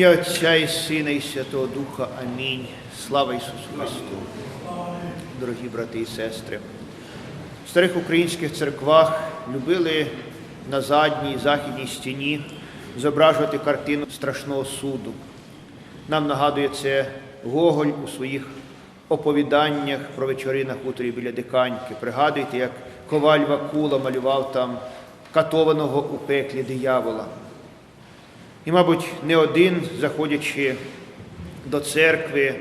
ім'я Отця і Сина, і Святого Духа. Амінь. Слава Ісусу Христу. Дорогі брати і сестри. В старих українських церквах любили на задній західній стіні зображувати картину страшного суду. Нам нагадує це Гоголь у своїх оповіданнях про вечори на хуторі біля Диканьки. Пригадуйте, як коваль Вакула малював там катованого у пеклі диявола. І, мабуть, не один, заходячи до церкви,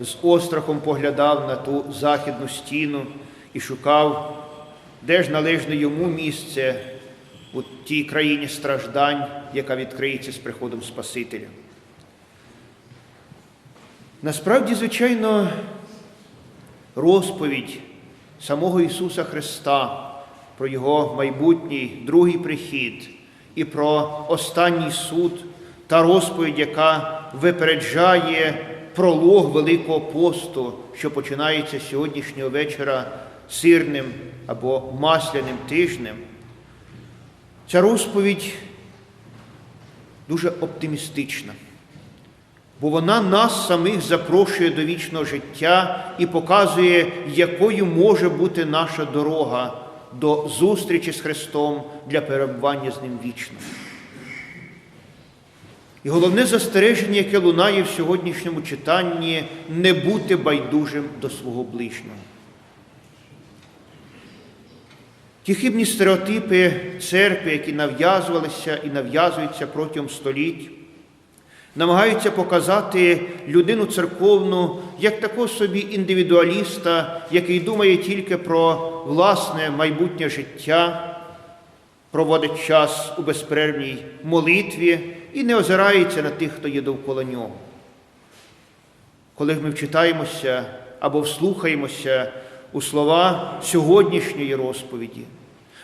з острахом поглядав на ту західну стіну і шукав, де ж належне йому місце у тій країні страждань, яка відкриється з приходом Спасителя. Насправді, звичайно, розповідь самого Ісуса Христа про Його майбутній другий прихід і про останній суд та розповідь, яка випереджає пролог Великого посту, що починається сьогоднішнього вечора сирним або масляним тижнем. Ця розповідь дуже оптимістична, бо вона нас самих запрошує до вічного життя і показує, якою може бути наша дорога до зустрічі з Христом для перебування з Ним вічно. І головне застереження, яке лунає в сьогоднішньому читанні, не бути байдужим до свого ближнього. Ті хибні стереотипи церкви, які нав'язувалися і нав'язуються протягом століть, намагаються показати людину церковну як такого собі індивідуаліста, який думає тільки про власне майбутнє життя, проводить час у безперервній молитві і не озирається на тих, хто є довкола нього. Коли ми вчитаємося або вслухаємося у слова сьогоднішньої розповіді,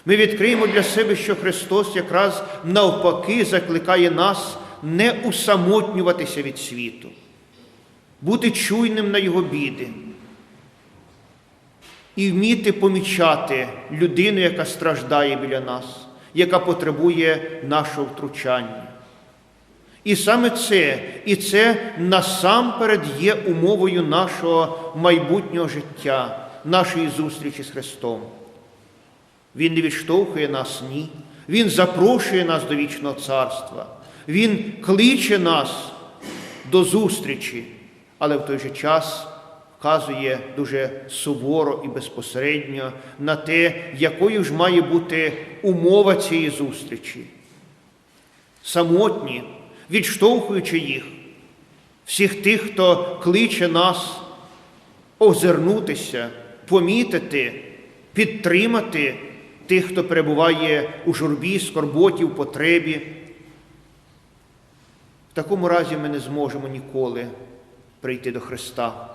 ми відкриємо для себе, що Христос якраз навпаки закликає нас не усамотнюватися від світу, бути чуйним на його біди і вміти помічати людину, яка страждає біля нас, яка потребує нашого втручання. І саме це, і це насамперед є умовою нашого майбутнього життя, нашої зустрічі з Христом. Він не відштовхує нас, ні. Він запрошує нас до вічного царства. Він кличе нас до зустрічі, але в той же час вказує дуже суворо і безпосередньо на те, якою ж має бути умова цієї зустрічі. Самотні, відштовхуючи їх, всіх тих, хто кличе нас озирнутися, помітити, підтримати тих, хто перебуває у журбі, скорботі, в потребі. В такому разі ми не зможемо ніколи прийти до Христа.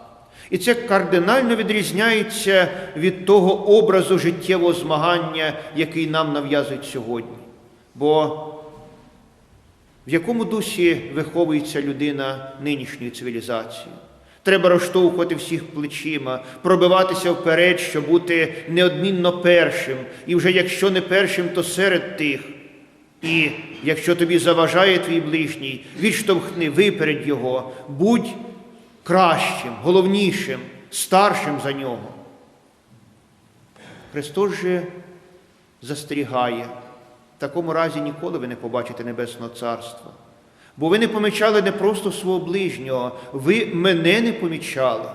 І це кардинально відрізняється від того образу життєвого змагання, який нам нав'язують сьогодні. Бо в якому дусі виховується людина нинішньої цивілізації? Треба розштовхувати всіх плечима, пробиватися вперед, щоб бути неодмінно першим. І вже якщо не першим, то серед тих. І якщо тобі заважає твій ближній, відштовхни виперед його, будь кращим, головнішим, старшим за нього. Христос же застерігає. В такому разі ніколи ви не побачите Небесного Царства. Бо ви не помічали не просто свого ближнього, ви мене не помічали.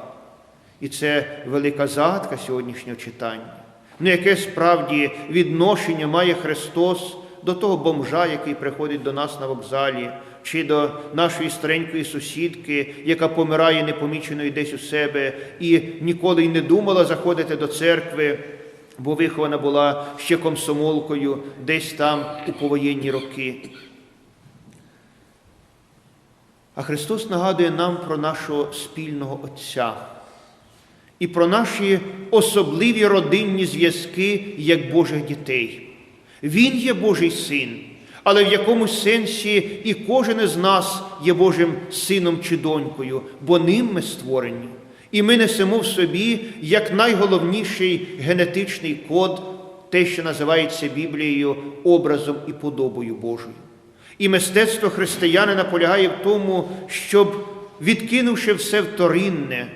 І це велика загадка сьогоднішнього читання. Ну, яке справді відношення має Христос до того бомжа, який приходить до нас на вокзалі, чи до нашої старенької сусідки, яка помирає непоміченою десь у себе, і ніколи й не думала заходити до церкви, бо вихована була ще комсомолкою десь там у повоєнні роки. А Христос нагадує нам про нашого спільного Отця і про наші особливі родинні зв'язки як Божих дітей. Він є Божий син, але в якомусь сенсі і кожен із нас є Божим сином чи донькою, бо ним ми створені. І ми несемо в собі як найголовніший генетичний код, те, що називається Біблією образом і подобою Божою. І мистецтво християнина полягає в тому, щоб, відкинувши все вторинне,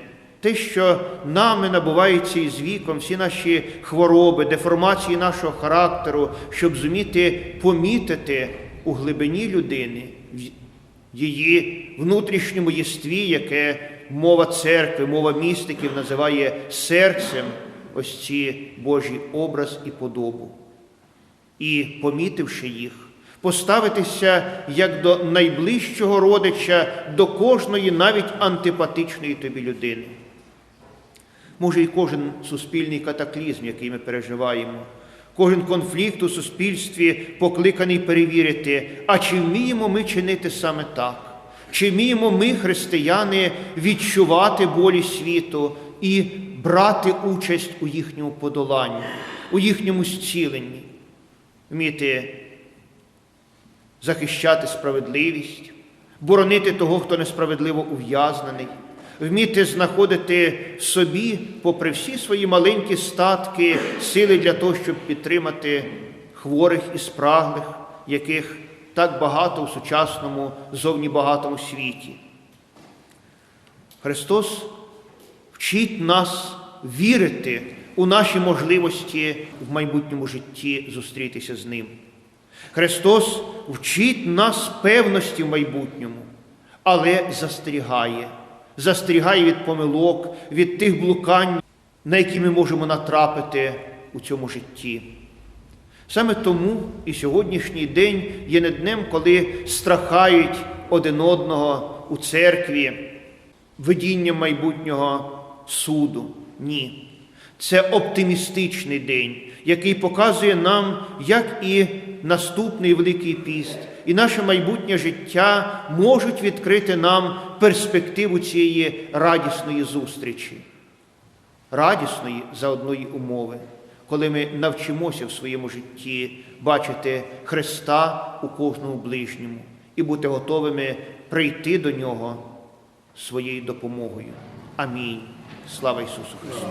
те, що нами набувається із віком, всі наші хвороби, деформації нашого характеру, щоб зуміти помітити у глибині людини, в її внутрішньому єстві, яке мова церкви, мова містиків називає серцем, ось ці Божий образ і подобу. І, помітивши їх, поставитися як до найближчого родича, до кожної, навіть антипатичної тобі людини. Може, і кожен суспільний катаклізм, який ми переживаємо, кожен конфлікт у суспільстві покликаний перевірити, а чи вміємо ми чинити саме так? Чи вміємо ми, християни, відчувати болі світу і брати участь у їхньому подоланні, у їхньому зціленні, вміти захищати справедливість, боронити того, хто несправедливо ув'язнений, вміти знаходити собі, попри всі свої маленькі статки, сили для того, щоб підтримати хворих і спраглих, яких так багато в сучасному, зовні багатому світі. Христос вчить нас вірити у наші можливості в майбутньому житті зустрітися з Ним. Христос вчить нас певності в майбутньому, але застерігає, застерігає від помилок, від тих блукань, на які ми можемо натрапити у цьому житті. Саме тому і сьогоднішній день є не днем, коли страхають один одного у церкві видінням майбутнього суду. Ні. Це оптимістичний день, який показує нам, як і наступний Великий піст, і наше майбутнє життя можуть відкрити нам перспективу цієї радісної зустрічі, радісної за одної умови, коли ми навчимося в своєму житті бачити Христа у кожному ближньому і бути готовими прийти до Нього своєю допомогою. Амінь. Слава Ісусу Христу!